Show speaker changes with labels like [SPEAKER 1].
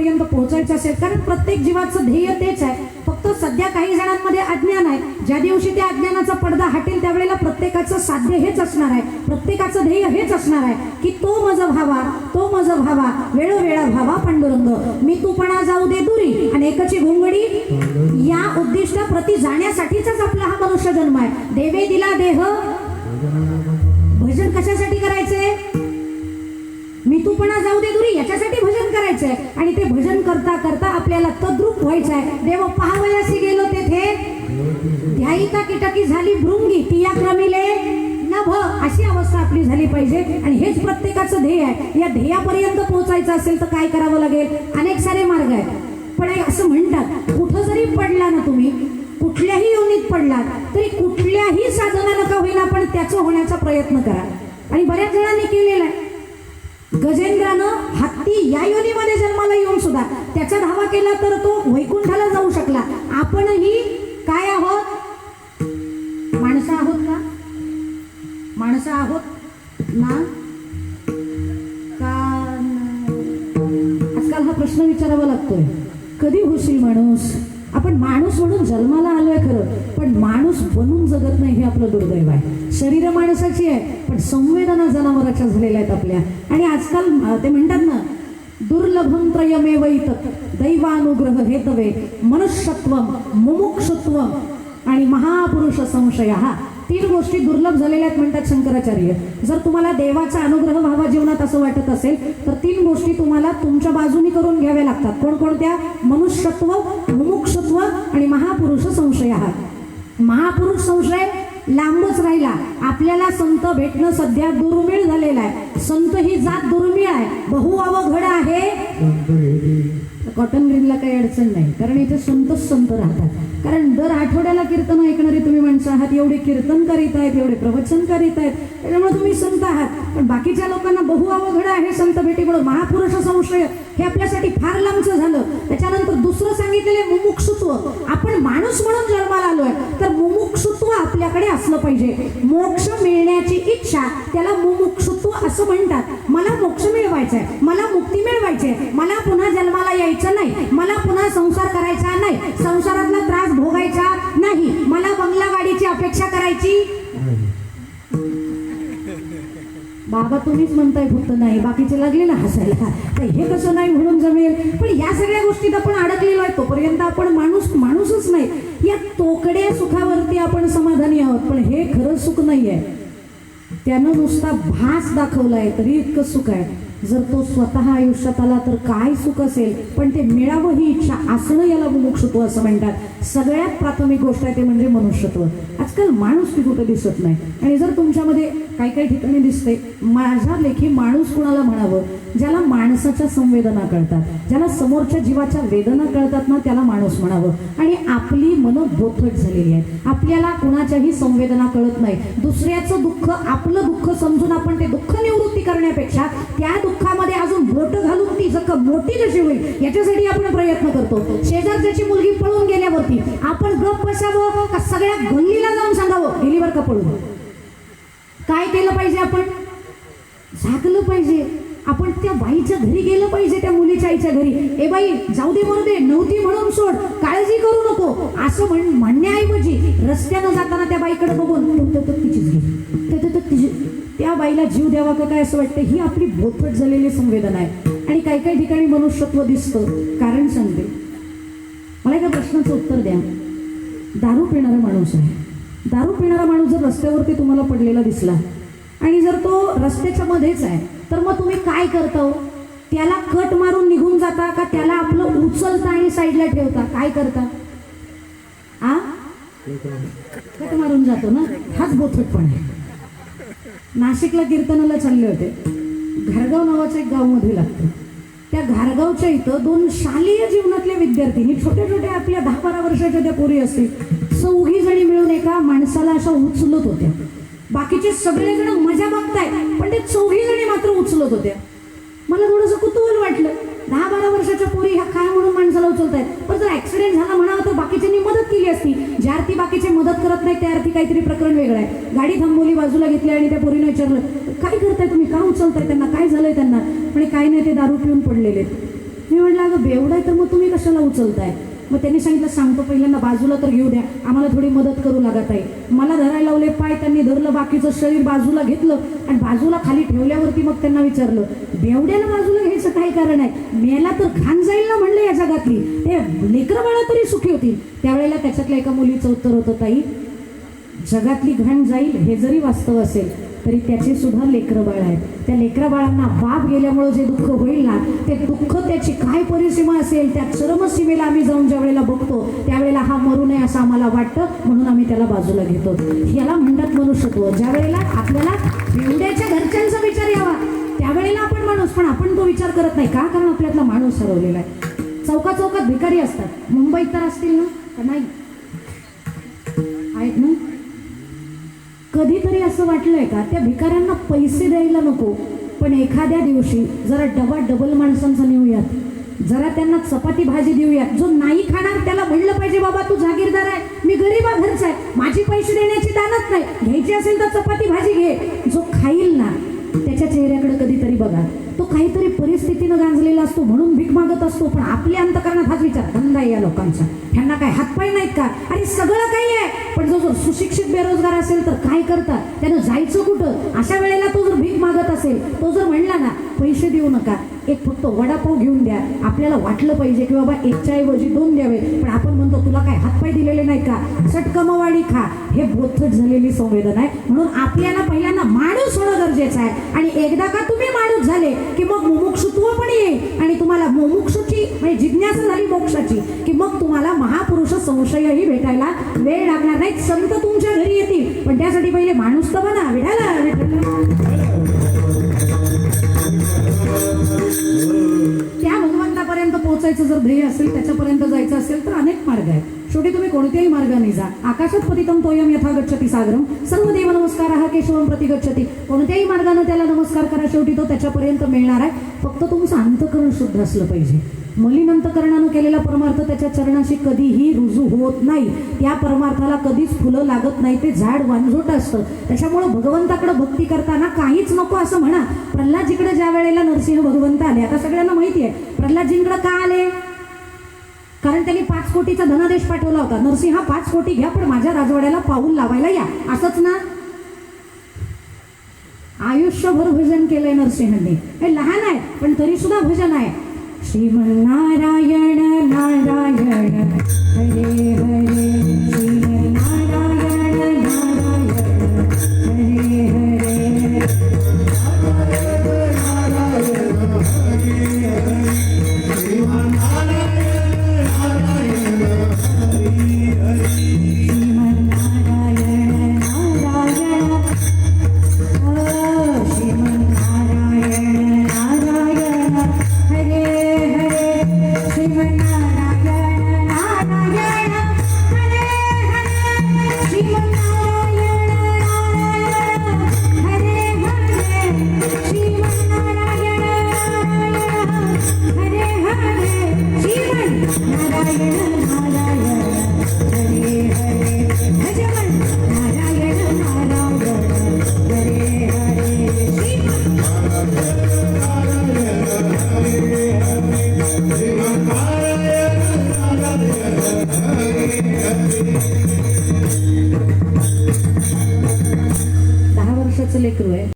[SPEAKER 1] ध्येयापर्यंत पोहोचायचं असेल कारण प्रत्येक जीवाचं ध्येय तेच आहे. फक्त सध्या काही जणांमध्ये अज्ञान आहे. ज्या दिवशी त्या अज्ञानाचा पडदा हटेल त्यावेळेला प्रत्येकाचं साध्य हेच असणार आहे. प्रत्येकाचं ध्येय हेच असणार आहे की तो मज व्हावा तो मज व्हावा वेळोवेळा व्हावा पांडुरंग. मी तूपणा जाऊ दे दुरी आणि एकची घोंगडी. या उद्दिष्ट प्रति जाण्यासाठीचाच आपला हा मनुष्य जन्म आहे. देवे दिला देह. भजन कशासाठी करायचंय मी तूपणा जाऊ दे दुरी याच्यासाठी भजन करायचंय. आणि ते भजन करता करता आपल्याला तद्रूप व्हायचं आहे देव पहावयासी गेलो तेथे ध्यायिता किटकी झाली भृंगी ती या क्रमिले. नभ अशी अवस्था आपली झाली पाहिजे. आणि हेच प्रत्येकाचं ध्येय आहे. या ध्येयापर्यंत पोहोचायचं असेल तर काय करावं लागेल? अनेक सारे मार्ग आहेत. पण असं म्हणतात कुठं जरी पडला ना तुम्ही कुठल्याही योनीत पडलात तरी कुठल्याही साधना नका होईना पण त्याचं होण्याचा प्रयत्न करा. आणि बऱ्याच जणांनी केलेला आहे. गजेंद्रानं हत्ती या योनीमध्ये जन्माला येऊन सुद्धा त्याचा धावा केला तर तो वैकुंठाला जाऊ शकला. आपणही काय आहोत? माणसं आहोत का? माणसं आहोत ना? का आजकाल हा प्रश्न विचारावा लागतोय. कधी होशील माणूस? आपण माणूस म्हणून जन्माला आलोय खरं पण माणूस बनून जगत नाही हे आपलं दुर्दैव आहे. शरीर माणसाची आहे पण संवेदना जनावराच्या झालेल्या आहेत आपल्या. आणि आजकाल ते म्हणतात ना दुर्लभम त्रयमेव इतक दैवानुग्रह हेतवे मनुष्यत्व मुमुक्षत्व आणि महापुरुष संशय. हा तीन गोष्टी दुर्लभ झालेल्या आहेत म्हणतात शंकराचार्य. जर तुम्हाला देवाचा अनुग्रह व्हावा जीवनात असं वाटत असेल तर तीन गोष्टी तुम्हाला तुमच्या बाजूनी करून घ्याव्या लागतात. कोणकोणत्या? मनुष्यत्व मुमुक्षत्व आणि महापुरुष संशय. हा महापुरुष संशय लांबच राहिला. आपल्याला संत भेटणं सध्या दुर्मिळ झालेलं आहे. संत ही जात दुर्मिळ आहे. बहु अवघड आहे. कॉटन ग्रीनला काही अडचण नाही. कारण इथे संतच संत राहतात. कारण दर आठवड्याला कीर्तन ऐकणारी तुम्ही माणसं आहात. एवढे कीर्तन करीत आहेत एवढे प्रवचन करीत आहेत. त्याच्यामुळे तुम्ही संत आहात. पण बाकीच्या लोकांना बहु अवघड आहे संत भेटीमुळे महापुरुष संशय हे आपल्यासाठी फार लांबचं झालं. त्याच्यानंतर दुसरं सांगितलेले मुमुक्षुत्व. आपण माणूस म्हणून जन्माला आलोय. तर मुमुक्षुत्व आपल्याकडे असलं पाहिजे. मोक्ष मिळण्याची इच्छा त्याला मुमुक्षुत्व असं म्हणतात. मला मोक्ष मिळवायचा आहे मला मुक्ती मिळवायची आहे मला पुन्हा जन्माला यायचं नाही. मला पुन्हा संसार करायचा नाही. संसारातला त्रास भोगायचा नाही. मला बंगला गाडीची अपेक्षा करायची बाबा तुम्हीच म्हणताय फक्त नाही बाकीचे लागले ना हसायला. तर हे कसं नाही म्हणून जमेल. पण या सगळ्या गोष्टीत आपण अडकलेलो आहे. तोपर्यंत आपण माणूस माणूसच नाही. या तोकड्या सुखावरती आपण समाधानी आहोत. पण हे खरं सुख नाही आहे त्यानं नुसता भास दाखवलाय तरी इतकं सुख आहे. जर तो स्वतः आयुष्यात आला तर काय सुख असेल? पण ते मिळावं ही इच्छा असणं याला मुमुक्षत्व असं म्हणतात. सगळ्यात प्राथमिक गोष्ट आहे ते म्हणजे मनुष्यत्व. आजकाल माणूस ती कुठं दिसत नाही. आणि जर तुमच्यामध्ये काही काही ठिकाणी दिसते माझ्या लेखी माणूस कुणाला म्हणावं? ज्याला माणसाच्या संवेदना कळतात. ज्याला समोरच्या जीवाच्या वेदना कळतात ना त्याला माणूस म्हणावं. आणि आपली मनं बोथट झालेली आहेत. आपल्याला कुणाच्याही संवेदना कळत नाही. दुसऱ्याचं दुःख आपलं दुःख समजून आपण ते दुःख निवृत्ती करण्यापेक्षा त्या दुःखामध्ये अजून बोट घालून ती जखम मोठी कशी होईल याच्यासाठी आपण प्रयत्न करतो. शेजारच्याची मुलगी पळून गेल्यावरती आपण गप बसावं का सगळ्या गल्लीला जाऊन सांगावं गेलीवर का पळून? काय केलं पाहिजे आपण? झाकलं पाहिजे. आपण त्या बाईच्या घरी गेलं पाहिजे त्या मुलीच्या आईच्या घरी. ए बाई जाऊ दे मरू दे नव्हती म्हणून सोड काळजी करू नको. असं म्हण म्हणण्याऐवजी रस्त्यानं जाताना त्या बाईकडे बघून तिचीच घे. तिची-" त्या बाईला जीव द्यावा का काय असं वाटतं ही आपली भोतपट झालेली संवेदना आहे. आणि काही काही ठिकाणी मनुष्यत्व दिसतं. कारण सांगते. मला एका प्रश्नाचं उत्तर द्या. दारू पिणारा माणूस आहे. दारू पिणारा माणूस जर रस्त्यावरती तुम्हाला पडलेला दिसला आणि जर तो रस्त्याच्या मध्येच आहे तर मग तुम्ही काय करता हो? त्याला कट मारून निघून जाता का त्याला आपलं उचलता आणि साईडला ठेवता? काय करता? आ? कट मारून जातो ना? हाच बोथटपण आहे. नाशिकला कीर्तनाला चालले होते. घारगाव नावाचं एक गावमध्ये लागतं. त्या घारगावच्या इथं दोन शालेय जीवनातल्या विद्यार्थिनी छोट्या छोट्या आपल्या दहा बारा वर्षाच्या त्या पोरी असतील चौघी जणी मिळून एका माणसाला अशा उचलत होत्या. बाकीचे सगळेजण मजा बघताय पण ते चौघी जणी मात्र उचलत होत्या. मला थोडंसं कुतूहल वाटलं. दहा बारा वर्षाच्या पोरी ह्या काय म्हणून माणसाला उचलतायत. पण जर ऍक्सिडेंट झाला म्हणावं तर बाकीच्यांनी मदत केली असती ज्या अर्थी बाकीचे मदत करत नाही त्या काहीतरी प्रकरण वेगळं आहे. गाडी थांबवली बाजूला घेतली आणि त्या पोरीनं विचारलं काय करताय तुम्ही? का उचलताय त्यांना? काय झालंय त्यांना? पण काय नाही ते दारू पिऊन पडलेले मी म्हटलं अगं बेवडाय तर मग तुम्ही कशाला उचलताय? मग त्यांनी सांगितलं सांगतो पहिल्यांदा बाजूला तर घेऊ द्या. आम्हाला थोडी मदत करू लागत आहे. मला धरायला लावले पाय त्यांनी धरलं बाकीचं शरीर बाजूला घेतलं आणि बाजूला खाली ठेवल्यावरती मग त्यांना विचारलं बेवड्याला बाजूला घ्यायचं काही कारण आहे? मेला तर घाण जाईल ना म्हणलं या जगातली. ते लेकरं बाळा तरी सुखी होतील. त्यावेळेला त्याच्यातल्या एका मुलीचं उत्तर होतं ताई जगातली घाण जाईल हे जरी वास्तव असेल तरी त्याचे सुद्धा लेकरं बाळ आहेत. त्या लेकरा बाळांना बाप गेल्यामुळं जे दुःख होईल ना ते दुःख त्याची काय परिसीमा असेल त्या चरमसीमेला आम्ही जाऊन ज्या वेळेला बघतो त्यावेळेला हा मरू नये असं आम्हाला वाटतं म्हणून आम्ही त्याला बाजूला घेतो. याला म्हणतात मनुष्यत्व. ज्या वेळेला आपल्याला एवढ्याच्या घरच्यांचा विचार यावा त्यावेळेला आपण माणूस पण आपण तो विचार करत नाही. का? कारण आपल्यातला माणूस हरवलेला आहे. चौका चौकात भिकारी असतात. मुंबईत तर असतील ना? नाही. कधीतरी असं वाटलंय का त्या भिकाऱ्यांना पैसे द्यायला नको पण एखाद्या दिवशी जरा डबा डबल माणसांचा नेऊयात जरा त्यांना चपाती भाजी देऊयात जो नाही खाणार त्याला म्हणलं पाहिजे बाबा तू जागीरदार आहे मी गरीबा घरचा आहे माझी पैसे देण्याची दानत नाही घ्यायची असेल तर चपाती भाजी घे. जो खाईल ना त्याच्या चेहऱ्याकडे कधीतरी बघा तो काहीतरी परिस्थितीनं गांजलेला असतो म्हणून भीक मागत असतो पण आपल्या अंतकरणात हाच विचार धंदा आहे या लोकांचा ह्यांना काय हातपाय नाहीत का? अरे सगळं काही आहे. पण जो जर सुशिक्षित बेरोजगार असेल तर काय करतात? त्यानं जायचं कुठं? अशा वेळेला असेल तो जर म्हणला ना पैसे देऊ नका एक फक्त वडापाव घेऊन द्या आपल्याला वाटलं पाहिजे की बाबा एकच्या ऐवजी दोन द्यावे पण आपण म्हणतो तुला काय हातपाय दिलेले नाही का? सटकमवाडी खा. हे बोथट झालेली संवेदना आहे. म्हणून आपल्याला पहिल्यांदा माणूस होणं गरजेचं आहे. आणि एकदा का तुम्ही माणूस झाले की मग मुमुक्षुत्व पण येईल. आणि तुम्हाला मुमुक्षुची म्हणजे जिज्ञासा झाली मोक्षाची की मग तुम्हाला महापुरुष संशयही भेटायला वेळ लागणार नाही. संत तुमच्या घरी येतील. पण त्यासाठी पहिले माणूस तर बना विढाला पोहोचायचं जर ध्येय असेल त्याच्यापर्यंत जायचं असेल तर अनेक मार्ग आहेत. शेवटी तुम्ही कोणत्याही मार्गाने जा. आकाशात पतितम तोयम यथा गच्छती सागरम. सर्व देव नमस्कार हा केशवम प्रति गच्छती कोणत्याही मार्गाने त्याला नमस्कार करा शेवटी तो त्याच्यापर्यंत मिळणार आहे. फक्त तुमचं अंतकरण शुद्ध असलं पाहिजे. मलिन अंतकरणानं केलेला परमार्थ त्याच्या चरणाशी कधीही रुजू होत नाही. त्या परमार्थाला कधीच फुलं लागत नाही. ते झाड वांझोट असतं. त्याच्यामुळं भगवंताकडे भक्ती करताना काहीच नको असं म्हणा. प्रल्हादजीकडे ज्या वेळेला नरसिंह भगवंत आले आता सगळ्यांना माहिती आहे. प्रल्हादजींकडे का आले? कारण त्यांनी पाच कोटीचा धनादेश पाठवला होता. नरसिंह पाच कोटी घ्या पण माझ्या राजवाड्याला पाऊल लावायला या. असंच ना? आयुष्यभर भजन केलंय नरसिंहांनी. हे लहान आहे पण तरी सुद्धा भजन आहे. श्रीमन्नारायण नारायण हरे